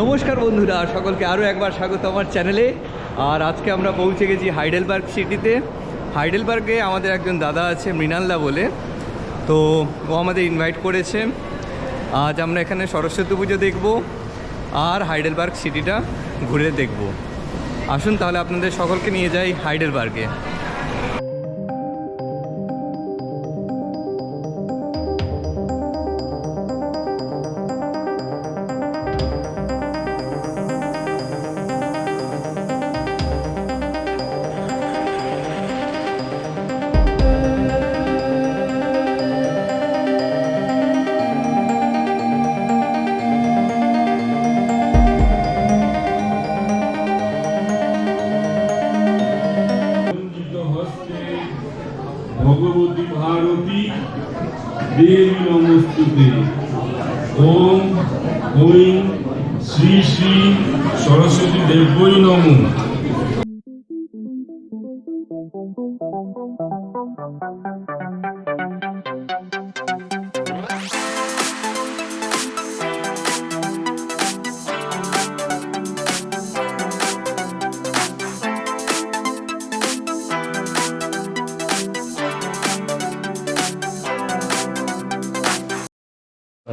নমস্কার বন্ধুরা, সকলকে আরও একবার স্বাগত আমার চ্যানেলে। আর আজকে আমরা পৌঁছে গেছি হাইডেলবার্গ সিটিতে। হাইডেলবার্গে আমাদের একজন দাদা আছে, মৃণালদা বলে। তো ও আমাদের ইনভাইট করেছে। আজ আমরা এখানে সরস্বতী পুজো দেখব আর হাইডেলবার্গ সিটিটা ঘুরে দেখব। আসুন তাহলে আপনাদের সকলকে নিয়ে যাই হাইডেলবার্গে। ভগবতী ভারতী দেবী নমস্তুতে। ওম ঐং শ্রী শ্রী সরস্বতী দেবই নম।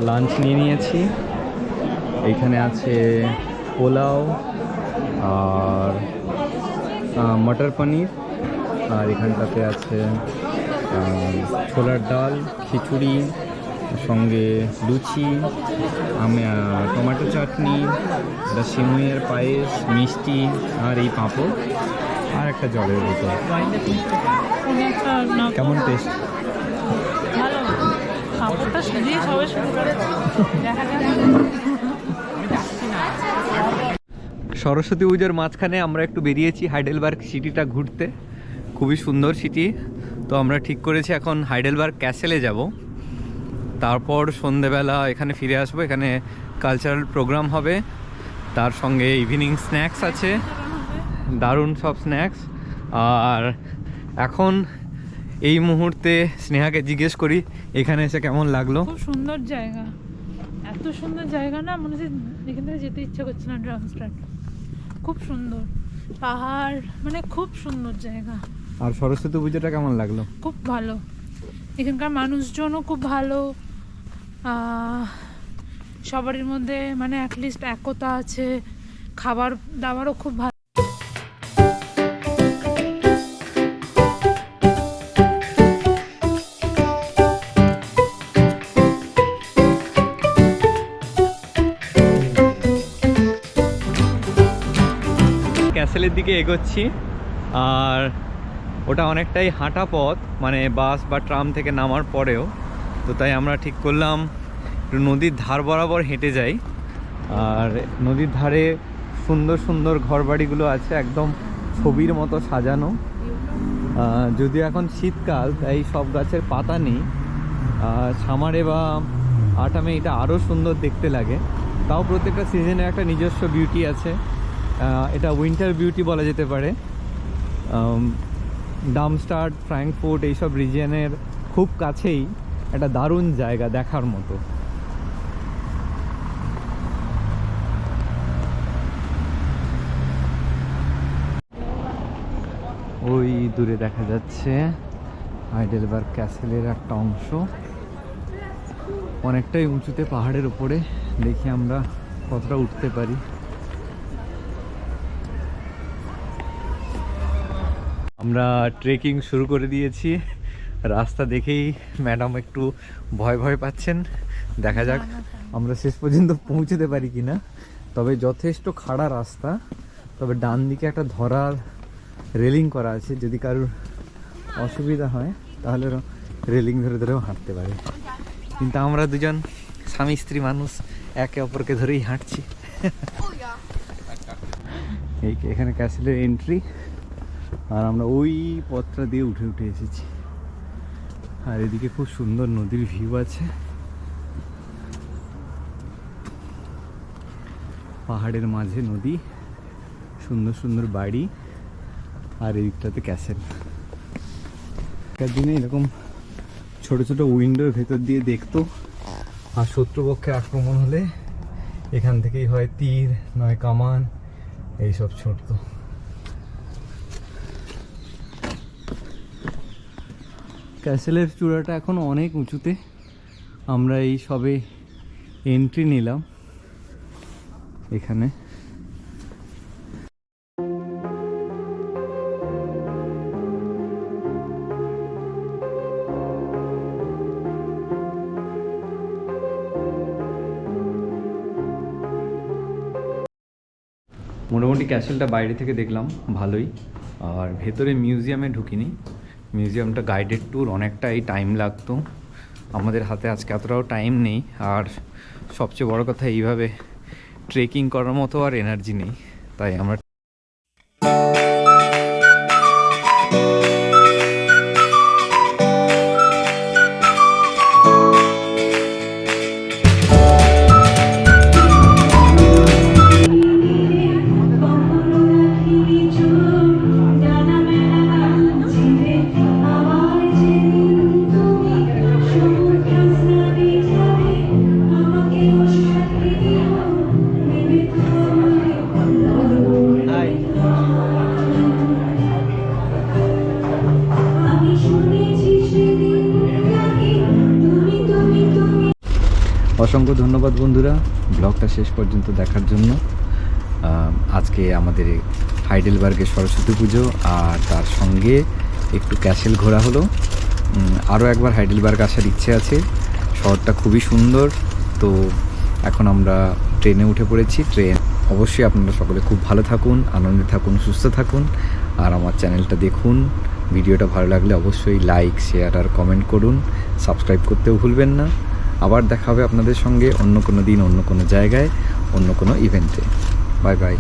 লাঞ্চ নিয়ে নিয়েছি। এখানে আছে পোলাও আর মটর পনির। আর এখানটাতে আছে ছোলার ডাল, খিচুড়ি, সঙ্গে লুচি, আমি টমেটো চাটনি, একটা সিমুইয়ের পায়েস, মিষ্টি আর এই পাঁপড় আর একটা জলের বোতল। কেমন টেস্ট সরস্বতী পুজোর মাঝখানে আমরা একটু বেরিয়েছি হাইডেলবার্গ সিটিটা ঘুরতে। খুবই সুন্দর সিটি। তো আমরা ঠিক করেছি এখন হাইডেলবার্গ ক্যাসেলে যাব। তারপর সন্ধেবেলা এখানে ফিরে আসব। এখানে কালচারাল প্রোগ্রাম হবে। তার সঙ্গে ইভিনিং স্ন্যাক্স আছে। দারুণ সব স্ন্যাক্স আর এখন এই মুহূর্তে স্নেহাকে জিজ্ঞেস করি এখানে এসে কেমন লাগল? খুব সুন্দর জায়গা। এত সুন্দর জায়গা না মনে হচ্ছে এখান থেকে যেতে ইচ্ছে করছে না ড্রামস্টার খুব সুন্দর। পাহাড় মানে খুব সুন্দর জায়গা। আর সরস্বতী পুজোটা কেমন লাগল? খুব ভালো। এখানকার মানুষজনও খুব ভালো। সবারই মধ্যে মানে অ্যাটলিস্ট একতা আছে। খাবার দাবারও খুব ভালো। ক্যাসেলের দিকে এগোচ্ছি। আর ওটা অনেকটাই হাঁটা পথ মানে বাস বা ট্রাম থেকে নামার পরেও। তো তাই আমরা ঠিক করলাম একটু নদীর ধার বরাবর হেঁটে যাই। আর নদীর ধারে সুন্দর সুন্দর ঘরবাড়িগুলো আছে, একদম ছবির মতো সাজানো। যদিও এখন শীতকাল, তাই সব গাছের পাতা নেই। সামারে বা আটামে এটা আরও সুন্দর দেখতে লাগে। তাও প্রত্যেকটা সিজনে একটা নিজস্ব বিউটি আছে। এটা উইন্টার বিউটি বলা যেতে পারে। ডামস্টার্ট ফ্র্যাঙ্কফুর্ট এইসব রিজিয়নের খুব কাছেই একটা দারুণ জায়গা দেখার মতো। ওই দূরে দেখা যাচ্ছে হাইডেলবার্গ ক্যাসেলের একটা অংশ। অনেকটাই উঁচুতে পাহাড়ের উপরে দেখি আমরা কতটা উঠতে পারি। আমরা ট্রেকিং শুরু করে দিয়েছি। রাস্তা দেখেই ম্যাডাম একটু ভয় ভয় পাচ্ছেন। দেখা যাক আমরা শেষ পর্যন্ত পৌঁছতে পারি কিনা। তবে যথেষ্ট খাড়া রাস্তা। তবে ডান দিকে একটা ধরার রেলিং করা আছে। যদি কারোর অসুবিধা হয় তাহলে রেলিং ধরে ধরেও হাঁটতে পারে। কিন্তু আমরা দুজন স্বামী স্ত্রী মানুষ একে অপরকে ধরেই হাঁটছি। এই এখানে ক্যাসেলের এন্ট্রি আর আমরা ওই পথটা দিয়ে উঠে উঠে এসেছি। আর এদিকে খুব সুন্দর নদীর ভিউ আছে। পাহাড়ের মাঝে নদী, সুন্দর সুন্দর বাড়ি আর এই দিকটাতে ক্যাসেল। এখনকার দিনে এরকম ছোট ছোট উইন্ডোর ভেতর দিয়ে দেখতো আর শত্রুপক্ষের আক্রমণ হলে এখান থেকেই হয় তীর, নয় কামান, এইসব ছুটতো। ক্যাসেলের চূড়াটা এখন অনেক উঁচুতে। আমরা এই সবে এন্ট্রি নিলাম এখানে। মোটামুটি ক্যাসেলটা বাইরে থেকে দেখলাম, ভালোই। আর ভেতরে মিউজিয়ামে ঢুকিনি। মিউজিয়ামটা গাইডেড ট্যুর অনেকটাই টাইম লাগতো। আমাদের হাতে আজকে এতটাও টাইম নেই, আর সবচেয়ে বড় কথা এইভাবে ট্রেকিং করার মতো আর এনার্জি নেই। তাই আমরা অসংখ্য ধন্যবাদ বন্ধুরা। ব্লগটা শেষ পর্যন্ত দেখার জন্য। আজকে আমাদের হাইডেলবার্গের সরস্বতী পুজো আর তার সঙ্গে একটু ক্যাসেল ঘোরা হলো। আরও একবার হাইডেলবার্গ আসার ইচ্ছে আছে। শহরটা খুবই সুন্দর। তো এখন আমরা ট্রেনে উঠে পড়েছি। ট্রেন অবশ্যই আপনারা সকলে খুব ভালো থাকুন, আনন্দে থাকুন, সুস্থ থাকুন। আর আমার চ্যানেলটা দেখুন। ভিডিওটা ভালো লাগলে অবশ্যই লাইক, শেয়ার আর কমেন্ট করুন। সাবস্ক্রাইব করতেও ভুলবেন না। আবার দেখা হবে আপনাদের সঙ্গে অন্য কোনো দিন, অন্য কোনো জায়গায়, অন্য কোনো ইভেন্টে বাই বাই